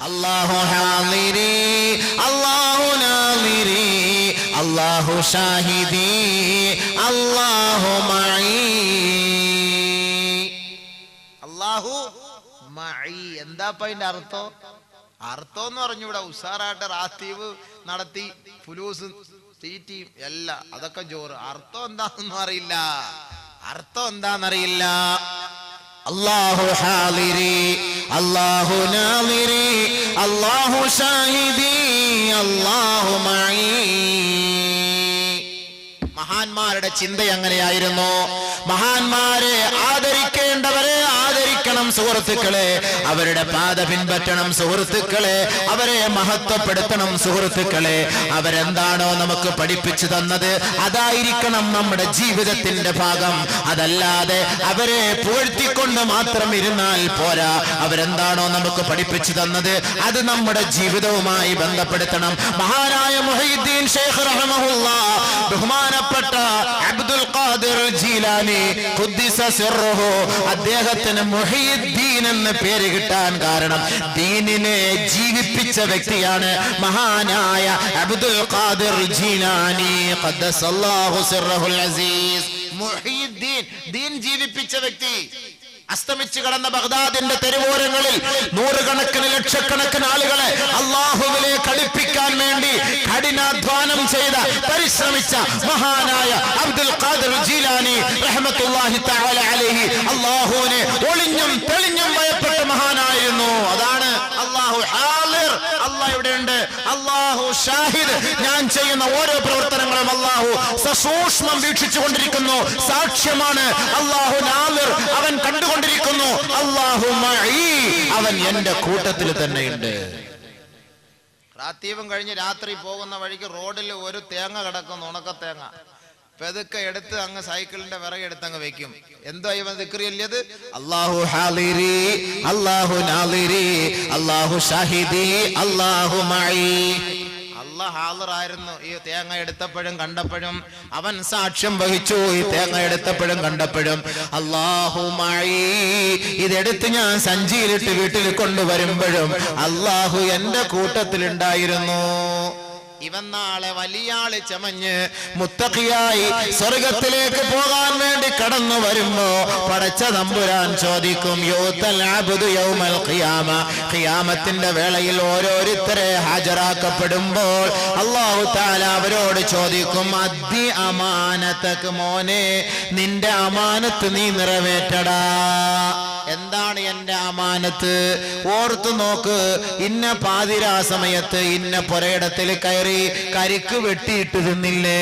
അല്ലാഹു ഹാളിരി അല്ലാഹു നാളിരി അല്ലാഹു ഷാഹിദി അല്ലാഹു മഈ. അല്ലാഹു മഈ. എന്താ അതിന്റെ അർത്ഥം? അർത്ഥം എന്ന് പറഞ്ഞൂടെ ഉഷാറായിട്ട് റാത്തീവ് നടത്തി ഫുലൂസ് തീറ്റിയും എല്ലാം അതൊക്കെ ജോറ്. അർത്ഥം എന്താണെന്ന് അറിയില്ല. അർത്ഥം എന്താണെന്നറിയില്ല. അല്ലാഹു ഹാളിരി അല്ലാഹു നാളിരി അല്ലാഹു ഷാഹിദി മഈ. മഹാന്മാരുടെ ചിന്ത അങ്ങനെയായിരുന്നു മഹാന്മാരെ ആദരിക്കേണ്ടവരെ ആദരിക്കണം സുഹൃത്തുക്കളെ അവരുടെ പാത പിൻപറ്റണം സുഹൃത്തുക്കളെ അവരെ മഹത്വപ്പെടുത്തണം സുഹൃത്തുക്കളെ. അവരെന്താണോ നമുക്ക് പഠിപ്പിച്ചു തന്നത് അതായിരിക്കണം നമ്മുടെ ജീവിതത്തിന്റെ ഭാഗം. അതല്ലാതെ അവരെ പൂഴ്ത്തിക്കൊണ്ട് മാത്രം ഇരുന്നാൽ പോരാ. അവരെന്താണോ നമുക്ക് പഠിപ്പിച്ചു തന്നത് അത് നമ്മുടെ ജീവിതവുമായി ബന്ധപ്പെടുത്തണം. മഹാനായ മുഹീദ്ദീൻ ഷെയ്ഖ് റഹ്മഹുള്ള ബഹുമാനപ്പെട്ട അബ്ദുൽ ഖാദിർ ജീലാനി അദ്ദേഹത്തിന് അദ്ദേഹത്തിന് മുഹീദ്ദീൻ എന്ന് പേര് കിട്ടാൻ കാരണം ദീനിനെ ജീവിപ്പിച്ച വ്യക്തിയാണ് മഹാനായ അബ്ദുൽ ഖാദിർ ജീലാനി. ഖദ്ദസല്ലാഹു സിർറഹുൽ അസീസ്. മുഹീദ്ദീൻ. ദീൻ ജീവിപ്പിച്ച വ്യക്തി. അസ്തമിച്ചു കടന്ന ബഗ്ദാദിന്റെ തെരുവോരങ്ങളിൽ നൂറുകണക്കിന് ലക്ഷക്കണക്കിന് ആളുകളെ അള്ളാഹുവിലെ കളിപ്പിക്കാൻ വേണ്ടി കഠിനാധ്വാനം ചെയ്ത പരിശ്രമിച്ച മഹാനായ അബ്ദുൽ ഖാദർ ജീലാനി റഹ്മത്തുള്ളാഹി തആല അലൈഹി. അല്ലാഹുവിനെ ഒളിഞ്ഞും തെളിഞ്ഞും ഭയപ്പെട്ട മഹാനായിരുന്നു. അതാണ് അല്ലാഹു ഹാലിർ ഇവിടെ ഇവിടെയുണ്ട്. അല്ലാഹു ഷാഹിദ്. ഞാൻ ചെയ്യുന്ന ഓരോ പ്രവർത്തനങ്ങളും അല്ലാഹു സസൂക്ഷ്മം വീക്ഷിച്ചു കൊണ്ടിരിക്കുന്നു സാക്ഷ്യമാണ് അല്ലാഹു നാലിർ അവൻ കണ്ടുകൊണ്ടിരിക്കുന്നു. അല്ലാഹു മഈ. അവൻ എന്റെ കൂട്ടത്തിൽ തന്നെയുണ്ട്. റാത്തീവും കഴിഞ്ഞ് രാത്രി പോകുന്ന വഴിക്ക് റോഡിൽ ഒരു തേങ്ങ കിടക്കുന്നു ഉണക്ക തേങ്ങ. പെതുക്കെ എടുത്ത് അങ്ങ് സൈക്കിളിന്റെ വിറക് എടുത്ത് അങ്ങ് വെക്കും. എന്തോ ഇവൻ ദിക്റിയല്ലത് അള്ളാഹു ഹാലിരി അള്ളാഹു നാലിരി അള്ളാഹു ഷാഹിദി അള്ളാഹു മഈ. അല്ല ഹാളറായിരുന്നു. ഈ തേങ്ങ എടുത്തപ്പോഴും കണ്ടപ്പോഴും അവൻ സാക്ഷ്യം വഹിച്ചു. ഈ തേങ്ങ എടുത്തപ്പോഴും കണ്ടപ്പോഴും അള്ളാഹു മഴീ ഇതെടുത്ത് ഞാൻ സഞ്ചിയിലിട്ട് വീട്ടിൽ കൊണ്ടുവരുമ്പോഴും അള്ളാഹു എന്റെ കൂട്ടത്തിലുണ്ടായിരുന്നു. ഇവൻ നാളെ വലിയ ആൾ ചമഞ്ഞ് മുത്തഖിയായി സ്വർഗത്തിലേക്ക് പോകാൻ വേണ്ടി കടന്നു വരുമ്പോ പടച്ച തമ്പുരാൻ ചോദിക്കും ഖിയാമത്തിന്റെ വേളയിൽ ഓരോരുത്തരെ ഹാജരാക്കപ്പെടുമ്പോൾ അള്ളാഹു താല അവരോട് ചോദിക്കും അദ്ദി അമാനത്തക്ക് മോനെ നിന്റെ അമാനത്ത് നീ നിറവേറ്റടാ. എന്താണ് എന്റെ അമാനത്ത്? ഓർത്തു നോക്ക്. ഇന്ന പാതിരാ സമയത്ത് ഇന്ന പുരയിടത്തിൽ കയറി കരിക്ക് വെട്ടിയിട്ട് തിന്നില്ലേ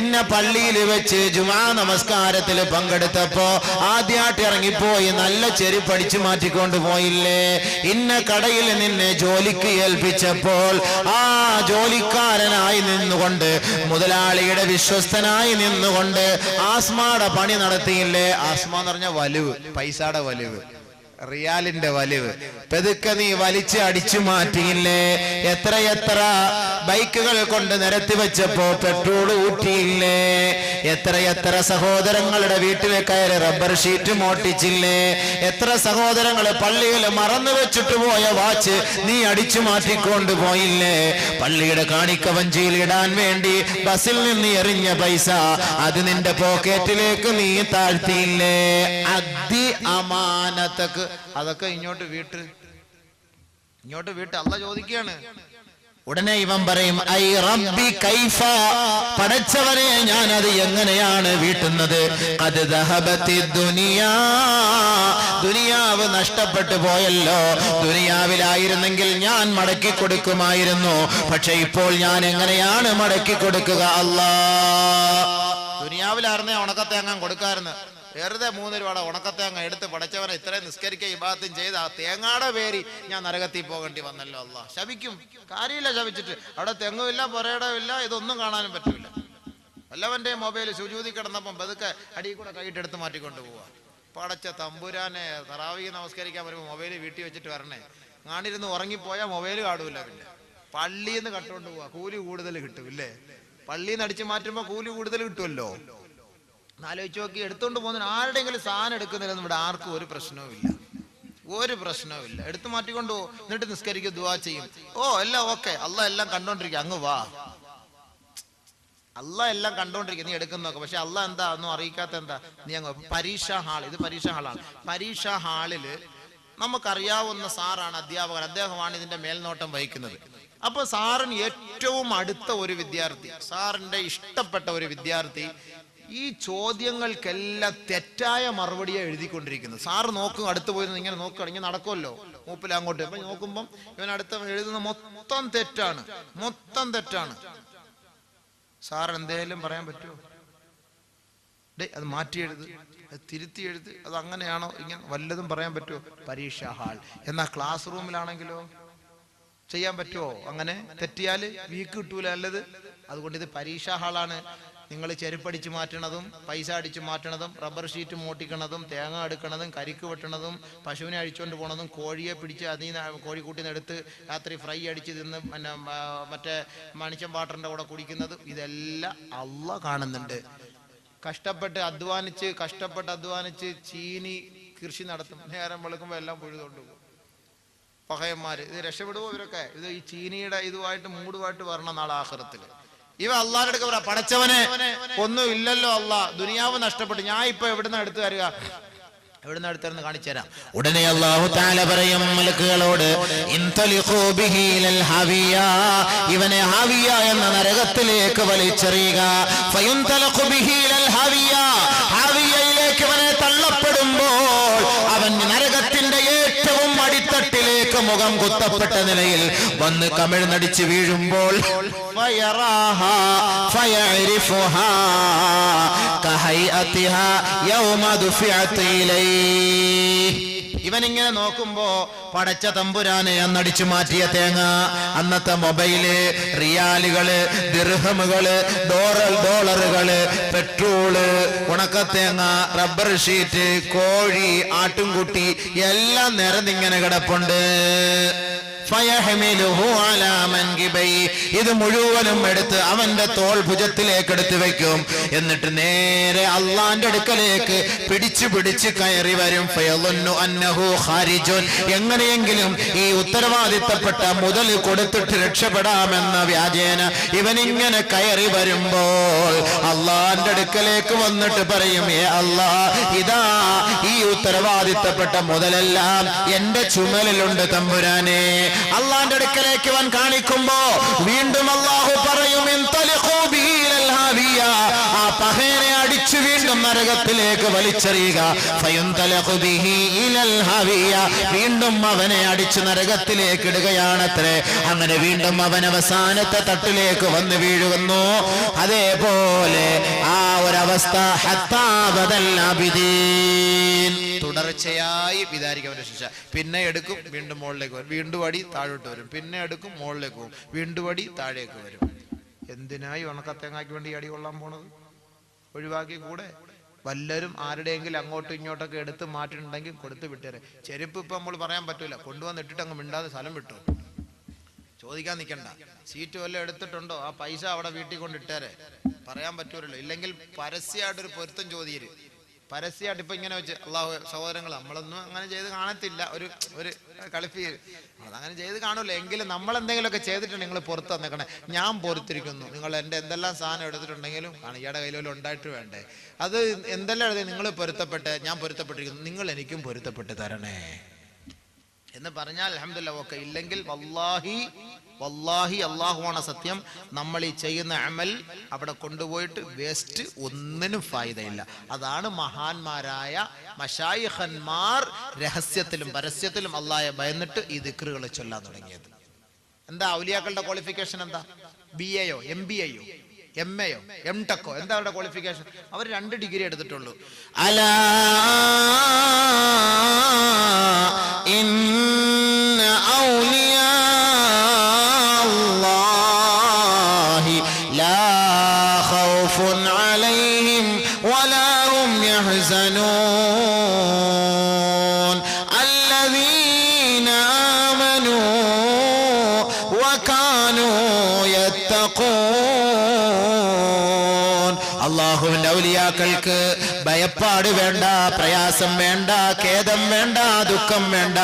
ഇന്ന പള്ളിയിൽ വെച്ച് ജുമാ നമസ്കാരത്തിൽ പങ്കെടുത്തപ്പോ ആദ്യമായിട്ട് ഇറങ്ങിപ്പോയി നല്ല ചെരി പഠിച്ചു മാറ്റിക്കൊണ്ട് പോയില്ലേ? ഇന്ന കടയിൽ നിന്നെ ജോലിക്ക് ഏൽപ്പിച്ചപ്പോൾ ആ ജോലിക്കാരനായി നിന്നുകൊണ്ട് മുതലാളിയുടെ വിശ്വസ്തനായി നിന്നുകൊണ്ട് ആസ്മാടെ പണി നടത്തിയില്ലേ? ആസ്മ എന്ന് പറഞ്ഞ വലുവ് പൈസയുടെ വലുവ്. হবে റിയാലിന്റെ വലിവ്. പെതുക്കെ നീ വലിച്ച് അടിച്ചു മാറ്റിയില്ലേ? എത്ര എത്ര ബൈക്കുകൾ കൊണ്ട് നിരത്തി വെച്ചപ്പോ പെട്രോൾ ഊറ്റിയില്ലേ എത്ര എത്ര സഹോദരങ്ങളുടെ വീട്ടിൽ കയറി റബ്ബർ ഷീറ്റ് മോട്ടിച്ചില്ലേ? എത്ര സഹോദരങ്ങൾ പള്ളിയിൽ മറന്നു വെച്ചിട്ട് പോയ വാച്ച് നീ അടിച്ചു മാറ്റിക്കൊണ്ട് പോയില്ലേ? പള്ളിയുടെ കാണിക്ക വഞ്ചിയിൽ ഇടാൻ വേണ്ടി ബസ്സിൽ നിന്ന് എറിഞ്ഞ പൈസ അത് നിന്റെ പോക്കറ്റിലേക്ക് നീ താഴ്ത്തിയില്ലേ? അതി അമാനത്തക്ക് അതൊക്കെ ഇങ്ങോട്ട് വീട്ട്. ഇങ്ങോട്ട് വീട്ട് അല്ല ചോദിക്കുകയാണ് ഉടനെ ഇവൻ പറയും ഐ റബ്ബി കൈഫ. പടച്ചവനെ ഞാൻ അത് എങ്ങനെയാണ് വീട്ടുന്നത്? അത് ദഹബത്തി ദുനിയാ. ദുനിയാവ് നഷ്ടപ്പെട്ടു പോയല്ലോ. ദുനിയാവിലായിരുന്നെങ്കിൽ ഞാൻ മടക്കി കൊടുക്കുമായിരുന്നു. പക്ഷെ ഇപ്പോൾ ഞാൻ എങ്ങനെയാണ് മടക്കി കൊടുക്കുക? അല്ലാ ദുനിയാവിലായിരുന്നേ ഉണക്കത്തേങ്ങാൻ കൊടുക്കാറുന്ന് വെറുതെ മൂന്ന് രൂപയുടെ ഉണക്കത്തേങ്ങ എടുത്ത് പടച്ചവനെ ഇത്രയും നിസ്കരിക്കുക ഇബാത്തും ചെയ്ത് ആ തേങ്ങാടെ പേരി ഞാൻ നരകത്തിൽ പോകേണ്ടി വന്നല്ലോ അല്ല. ശപിക്കും. കാര്യമില്ല ശപിച്ചിട്ട്. അവിടെ തെങ്ങുമില്ല പുരയിടമില്ല ഇതൊന്നും കാണാനും പറ്റില്ല വല്ലവന്റെ മൊബൈൽ ശുചൂതി കിടന്നപ്പം പതുക്കെ അടിയിൽ കൂടെ കൈയിട്ടെടുത്ത് മാറ്റിക്കൊണ്ട് പോവാ. പടച്ച തമ്പുരാനെ തറാവി നമസ്കരിക്കാൻ വരുമ്പോൾ മൊബൈൽ വീട്ടിൽ വെച്ചിട്ട് വരണേ. കാണിരുന്ന് ഉറങ്ങിപ്പോയാൽ മൊബൈൽ കാടൂല്ല പിന്നെ. പള്ളിയിൽ നിന്ന് കട്ടുകൊണ്ട് പോവാ. കൂലി കൂടുതൽ കിട്ടും ഇല്ലേ? പള്ളിയിൽ നിന്ന് അടിച്ചു മാറ്റുമ്പോൾ കൂലി കൂടുതൽ കിട്ടുമല്ലോ? ആലോചിച്ച് നോക്കി എടുത്തോണ്ട് പോകുന്നതിന് ആരുടെയെങ്കിലും സാധനം എടുക്കുന്നില്ലെന്ന് ഇവിടെ ആർക്കും ഒരു പ്രശ്നവും ഇല്ല ഒരു പ്രശ്നവുമില്ല. എടുത്തു മാറ്റിക്കൊണ്ട് എന്നിട്ട് നിസ്കരിക്കുക ദുവാ ചെയ്യും. ഓ എല്ലാം ഓക്കെ. അല്ല എല്ലാം കണ്ടോണ്ടിരിക്കുക അങ്ങ് വാ. അല്ല എല്ലാം കണ്ടോണ്ടിരിക്കുക നീ എടുക്കുന്നൊക്കെ പക്ഷെ അല്ല എന്താ? ഒന്നും അറിയിക്കാത്ത എന്താ? നീ അങ്ങ് പരീക്ഷാ ഹാൾ. ഇത് പരീക്ഷാ ഹാളാണ്. പരീക്ഷാ ഹാളിൽ നമുക്കറിയാവുന്ന സാറാണ് അധ്യാപകൻ. അദ്ദേഹമാണ് ഇതിന്റെ മേൽനോട്ടം വഹിക്കുന്നത്. അപ്പൊ സാറിന് ഏറ്റവും അടുത്ത ഒരു വിദ്യാർത്ഥി സാറിന്റെ ഇഷ്ടപ്പെട്ട ഒരു വിദ്യാർത്ഥി ഈ ചോദ്യങ്ങൾക്കെല്ലാം തെറ്റായ മറുപടിയാണ് എഴുതിക്കൊണ്ടിരിക്കുന്നത്. സാറ് നോക്കും അടുത്ത് പോയി നിന്ന് ഇങ്ങനെ നോക്കുകയാണ് ഇങ്ങനെ നടക്കുമല്ലോ മൂപ്പിൽ അങ്ങോട്ട്. അപ്പൊ നോക്കുമ്പം ഇവൻ അടുത്ത എഴുതുന്ന മൊത്തം തെറ്റാണ്. മൊത്തം തെറ്റാണ്. സാർ എന്തേലും പറയാൻ പറ്റുമോ ഡേ അത് മാറ്റി എഴുത്. അത് തിരുത്തി എഴുത്. അത് അങ്ങനെയാണോ? ഇങ്ങനെ വല്ലതും പറയാൻ പറ്റുമോ പരീക്ഷാ ഹാൾ. എന്നാ ക്ലാസ് റൂമിലാണെങ്കിലോ ചെയ്യാൻ പറ്റുമോ അങ്ങനെ തെറ്റിയാൽ വീക്ക് കിട്ടൂല അല്ലത് അതുകൊണ്ട് ഇത് പരീക്ഷാ ഹാളാണ്. നിങ്ങൾ ചെരുപ്പടിച്ച് മാറ്റണതും പൈസ അടിച്ച് മാറ്റണതും റബ്ബർ ഷീറ്റ് മൂട്ടിക്കണതും തേങ്ങ എടുക്കണതും കരിക്ക് വെട്ടണതും പശുവിനെ അഴിച്ചുകൊണ്ട് പോണതും കോഴിയെ പിടിച്ച് അതിൽ നിന്ന് കോഴിക്കൂട്ടിൽ നിന്ന് എടുത്ത് രാത്രി ഫ്രൈ അടിച്ച് തിന്ന് പിന്നെ മറ്റേ മണിച്ചം വാട്ടറിന്റെ കൂടെ കുടിക്കുന്നതും ഇതെല്ലാം അള്ള കാണുന്നുണ്ട്. കഷ്ടപ്പെട്ട് അധ്വാനിച്ച് കഷ്ടപ്പെട്ട് അധ്വാനിച്ച് ചീനി കൃഷി നടത്തും. നേരം വെളുക്കുമ്പോൾ എല്ലാം പൊഴുതുകൊണ്ട് പോകും. പഹയന്മാര് ഇത് രക്ഷപ്പെടുവോ ഇവരൊക്കെ? ഇത് ഈ ചീനിയുടെ ഇതുമായിട്ട് മൂടുമായിട്ട് വരണം നാളെ ആഹ്റത്തിൽ. ഇവ അള്ളാഹിന്റെ അടുക്ക പറ പടച്ചവനെ ഒന്നും ഇല്ലല്ലോ അള്ളാ ദുനിയാവ് നഷ്ടപ്പെട്ടു. ഞാൻ ഇപ്പൊ എവിടുന്ന എടുത്തു തരിക? എവിടുന്ന എടുത്തെന്ന് കാണിച്ചു തരാം. ഉടനെ അള്ളാഹു താല പറയും മലക്കുകളോട്. ഇവനെ ഹാവിയ എന്ന നരകത്തിലേക്ക് വലിച്ചെറിയുക. മുഖം കുത്തപ്പെട്ട നിലയിൽ വന്ന് കമിഴ്ന്നടിച്ച് വീഴുമ്പോൾ ദുഫിഅത് ഇങ്ങനെ നോക്കുമ്പോ പടച്ച തമ്പുരാനെ അന്നടിച്ചു മാറ്റിയ തേങ്ങ അന്നത്തെ മൊബൈൽ റിയാലുകൾ ദിർഹമുകൾ ഡോറൽ ഡോളറുകൾ പെട്രോൾ ഉണക്കത്തേങ്ങ റബ്ബർ ഷീറ്റ് കോഴി ആട്ടുംകുട്ടി എല്ലാം നിരന്നിങ്ങനെ കിടപ്പുണ്ട്. ഇത് മുഴുവനും എടുത്ത് അവന്റെ തോൾ ഭുജത്തിലേക്ക് എടുത്ത് വെക്കും. എന്നിട്ട് നേരെ അള്ളാന്റെ അടുക്കലേക്ക് പിടിച്ചു പിടിച്ച് കയറി വരും. അന്നഹു. എങ്ങനെയെങ്കിലും ഈ ഉത്തരവാദിത്തപ്പെട്ട മുതൽ കൊടുത്തിട്ട് രക്ഷപ്പെടാമെന്ന വ്യാജേന ഇവനിങ്ങനെ കയറി വരുമ്പോൾ അള്ളാന്റെ അടുക്കലേക്ക് വന്നിട്ട് പറയും ഏ അല്ലാ ഇതാ ഈ ഉത്തരവാദിത്തപ്പെട്ട മുതലെല്ലാം എന്റെ ചുമലിലുണ്ട് തമ്പുരാനെ. അള്ളാന്റെ അടുക്കലേക്ക് അവൻ കാണിക്കുമ്പോ വീണ്ടും അള്ളാഹു പറയും അടിച്ചു വീണ്ടും നരകത്തിലേക്ക് വലിച്ചെറിയുക. വീണ്ടും അവനെ അടിച്ചു നരകത്തിലേക്ക് ഇടുകയാണത്രേ. അങ്ങനെ വീണ്ടും അവൻ അവസാനത്തെ തട്ടിലേക്ക് വന്ന് വീഴുന്നു. അതേപോലെ ആ ഒരവസ്ഥ. തുടർച്ചയായി വിചാരിക്കും അവന്റെ ശിക്ഷ. പിന്നെ എടുക്കും വീണ്ടും മുകളിലേക്ക് വരും. വീണ്ടും അടി താഴോട്ട് വരും. പിന്നെ എടുക്കും മുകളിലേക്ക് പോകും. വീണ്ടും അടി താഴേക്ക് വരും. എന്തിനായി ഉണക്കത്തേങ്ങാക്ക് വേണ്ടി അടി കൊള്ളാൻ പോണത്? ഒഴിവാക്കി കൂടെ വല്ലരും ആരുടെയെങ്കിലും അങ്ങോട്ടും ഇങ്ങോട്ടൊക്കെ എടുത്ത് മാറ്റിണ്ടെങ്കിൽ കൊടുത്ത് വിട്ടേരെ. ചെരുപ്പ് ഇപ്പൊ നമ്മൾ പറയാൻ പറ്റൂല. കൊണ്ടുവന്ന് ഇട്ടിട്ട് അങ്ങ് മിണ്ടാതെ സ്ഥലം വിട്ടു. ചോദിക്കാൻ നിൽക്കണ്ട സീറ്റ് വല്ലതും എടുത്തിട്ടുണ്ടോ? ആ പൈസ അവിടെ വീട്ടിൽ കൊണ്ട് ഇട്ടേരെ പറയാൻ പറ്റൂലല്ലോ. ഇല്ലെങ്കിൽ പരസ്യമായിട്ടൊരു പൊരുത്തം ചോദ്യര് പരസ്യമായിട്ട് ഇപ്പൊ ഇങ്ങനെ വെച്ച് അള്ളാഹു സഹോദരങ്ങൾ നമ്മളൊന്നും അങ്ങനെ ചെയ്ത് കാണത്തില്ല. ഒരു ഒരു കളിപ്പി അതങ്ങനെ ചെയ്ത് കാണൂല. എങ്കിലും നമ്മൾ എന്തെങ്കിലുമൊക്കെ ചെയ്തിട്ടുണ്ട് നിങ്ങൾ പുറത്ത് വന്നേക്കണേ. ഞാൻ പൊറത്തിരിക്കുന്നു. നിങ്ങൾ എന്റെ എന്തെല്ലാം സാധനം എടുത്തിട്ടുണ്ടെങ്കിലും കാണും ഇയാടെ കയ്യിലും ഉണ്ടായിട്ട് വേണ്ടേ. അത് എന്തെല്ലാം എഴുതി നിങ്ങൾ പൊരുത്തപ്പെട്ട് ഞാൻ പൊരുത്തപ്പെട്ടിരിക്കുന്നു. നിങ്ങൾ എനിക്കും പൊരുത്തപ്പെട്ട് തരണേ. എന്ന് പറഞ്ഞാൽ അലഹമില്ല ഓക്കെ ഇല്ലെങ്കിൽ വല്ലാഹി വല്ലാഹി അള്ളാഹുവാണ് സത്യം. നമ്മൾ ഈ ചെയ്യുന്ന അമൽ അവിടെ കൊണ്ടുപോയിട്ട് വേസ്റ്റ് ഒന്നിനും ഫായതയില്ല അതാണ് മഹാന്മാരായ മഷായിഹന്മാർ രഹസ്യത്തിലും പരസ്യത്തിലും അള്ളാഹെ ഭയന്നിട്ട് ഈ ദിക്കറുകൾ ചൊല്ലാൻ തുടങ്ങിയത്. എന്താ ഔലിയാക്കളുടെ ക്വാളിഫിക്കേഷൻ എന്താ? ബി എയോ എം ബി എയോ എം എയോ എം ടെക്കോ എന്താ അവരുടെ ക്വാളിഫിക്കേഷൻ അവർ രണ്ട് ഡിഗ്രി എടുത്തിട്ടുള്ളൂ. അലാ അള്ളാഹുവിന്റെ ഔലിയാക്കൾക്ക് ഭയപ്പാട് വേണ്ട പ്രയാസം വേണ്ട ഖേദം വേണ്ട ദുഃഖം വേണ്ട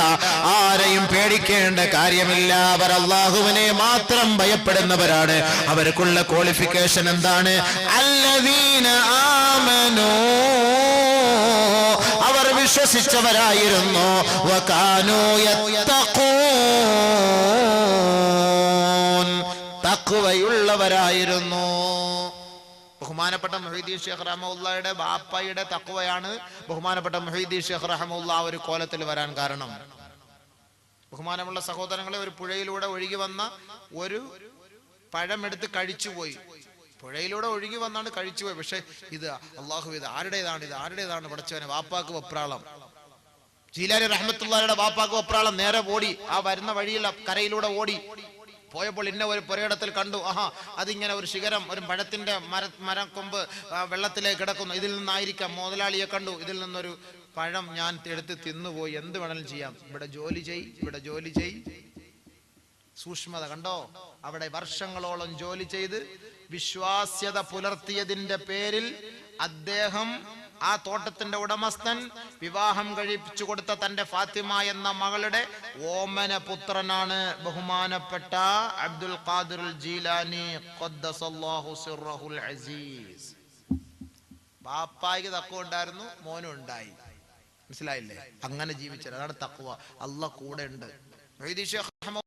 ആരെയും പേടിക്കേണ്ട കാര്യമില്ല. അവർ അള്ളാഹുവിനെ മാത്രം ഭയപ്പെടുന്നവരാണ്. അവർക്കുള്ള ക്വാളിഫിക്കേഷൻ എന്താണ്? അല്ലവീന ആമനോ. അവർ വിശ്വസിച്ചവരായിരുന്നു. തക്കുവയുള്ളവരായിരുന്നു ബഹുമാനപ്പെട്ട മൊഹീദ്ദീൻ ഷെയ്ഖ് റഹമുള്ളയുടെ ബാപ്പയുടെ തക്കുവയാണ് ബഹുമാനപ്പെട്ട മൊഹീദ്ദീൻ ഷെയ്ഖ് റഹമുള്ള ഒരു കോലത്തിൽ വരാൻ കാരണം. ബഹുമാനമുള്ള സഹോദരങ്ങളെ ഒരു പുഴയിലൂടെ ഒഴുകി വന്ന ഒരു പഴമെടുത്ത് കഴിച്ചുപോയി. പുഴയിലൂടെ ഒഴുകി വന്നാണ് കഴിച്ചുപോയി. പക്ഷെ ഇത് അള്ളാഹു ഇത് ആരുടേതാണ്? ഇത് ആരുടേതാണ്? പഠിച്ചവനെ വാപ്പാക്ക് വെപ്രാളം. ജീലാരി റഹ്മത്തുള്ളാരുടെ വാപ്പാക്ക് വെപ്രാളം. നേരെ ഓടി. ആ വരുന്ന വഴിയിൽ കരയിലൂടെ ഓടി. പോയപ്പോൾ ഇന്ന ഒരു പുരയിടത്തിൽ കണ്ടു. ആഹാ അതിങ്ങനെ ഒരു ശിഖരം ഒരു പഴത്തിന്റെ മര മരക്കൊമ്പ് വെള്ളത്തിലേക്ക് കിടക്കുന്നു. ഇതിൽ നിന്നായിരിക്കാം മുതലാളിയെ കണ്ടു. ഇതിൽ നിന്നൊരു പഴം ഞാൻ എടുത്ത് തിന്നുപോയി. എന്ത് വേണമെങ്കിലും ചെയ്യാം. ഇവിടെ ജോലി ചെയ് ഇവിടെ ജോലി ചെയ്. സൂക്ഷ്മത കണ്ടോ? അവിടെ വർഷങ്ങളോളം ജോലി ചെയ്ത് വിശ്വാസ്യത പുലർത്തിയതിന്റെ പേരിൽ അദ്ദേഹം ആ തോട്ടത്തിന്റെ ഉടമസ്ഥൻ വിവാഹം കഴിപ്പിച്ചു കൊടുത്ത തന്റെ ഫാത്തിമ എന്ന മകളുടെ ഓമന പുത്രനാണ് ബഹുമാനപ്പെട്ട അബ്ദുൽ ഖാദിർ ജീലാനി അസീസ്. ബാപ്പായിക്ക് തക്കവ ഉണ്ടായിരുന്നു മോനും ഉണ്ടായി. മനസ്സിലായില്ലേ? അങ്ങനെ ജീവിച്ച അതാണ് തക്കുവ. അല്ല കൂടെ ഉണ്ട്.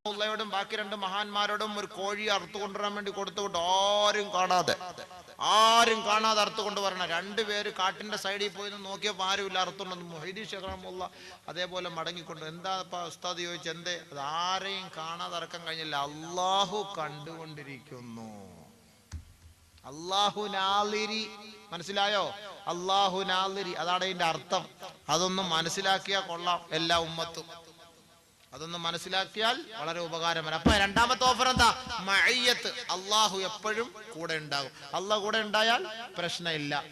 ഉള്ളയോടും ബാക്കി രണ്ട് മഹാന്മാരോടും ഒരു കോഴി അറുത്തു കൊണ്ടുവരാൻ വേണ്ടി കൊടുത്തുകൊണ്ട് ആരും കാണാതെ. ആരും കാണാതെ അറുത്ത് കൊണ്ടുവരണം. രണ്ടുപേര് കാട്ടിന്റെ സൈഡിൽ പോയി നോക്കിയപ്പോൾ ആരുമില്ല. അറുത്തുണ്ടെന്ന് മൊഹീദി ഷേഖ് റഹ്മുള്ള അതേപോലെ മടങ്ങിക്കൊണ്ട് എന്താ ഇപ്പം ഉസ്താദ് ചോദിച്ചു എന്തേ? അത് ആരെയും കാണാതെ അറക്കാൻ കഴിഞ്ഞില്ല. അള്ളാഹു കണ്ടുകൊണ്ടിരിക്കുന്നു. അള്ളാഹു നാലിരി. മനസ്സിലായോ? അള്ളാഹു നാലിരി. അതാണ് അതിന്റെ അർത്ഥം. അതൊന്നും മനസ്സിലാക്കിയാൽ കൊള്ളാം. എല്ലാ ഉമ്മത്തും. അതൊന്നും മനസ്സിലാക്കിയാൽ വളരെ ഉപകാരമാണ്. അപ്പൊ രണ്ടാമത്തെ ഓഫർ എന്താ? മയ്യത്ത് അള്ളാഹു എപ്പോഴും കൂടെ ഉണ്ടാകും. അള്ളാഹ് കൂടെ ഉണ്ടായാൽ പ്രശ്നമില്ല.